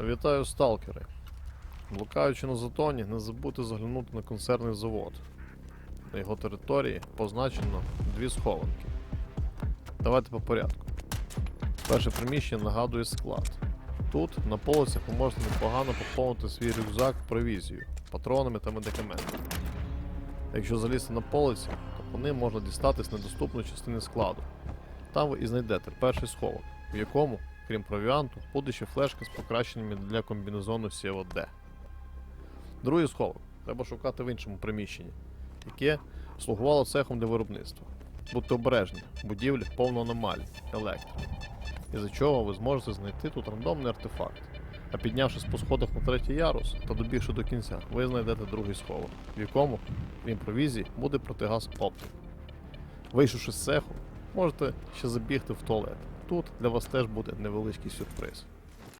Вітаю, сталкери. Блукаючи на затоні, не забудьте заглянути на консервний завод. На його території позначено дві схованки. Давайте по порядку. Перше приміщення нагадує склад. Тут на полицях ви можете непогано поповнити свій рюкзак провізією, патронами та медикаментами. Якщо залізти на полиці, то по ним можна дістати з недоступної частини складу. Там ви і знайдете перший сховок, в якому, крім провіанту, буде ще флешка з покращеннями для комбінезону COD. Другий сховок треба шукати в іншому приміщенні, яке слугувало цехом для виробництва. Будьте обережні, будівля повна аномалій, електрики. Із-за чого ви зможете знайти тут рандомний артефакт. А піднявшись по сходах на третій ярус та добігши до кінця, ви знайдете другий сховок, в якому, крім провізії, буде протигаз оптик. Вийшовши з цеху, можете ще забігти в туалет. Тут для вас теж буде невеличкий сюрприз.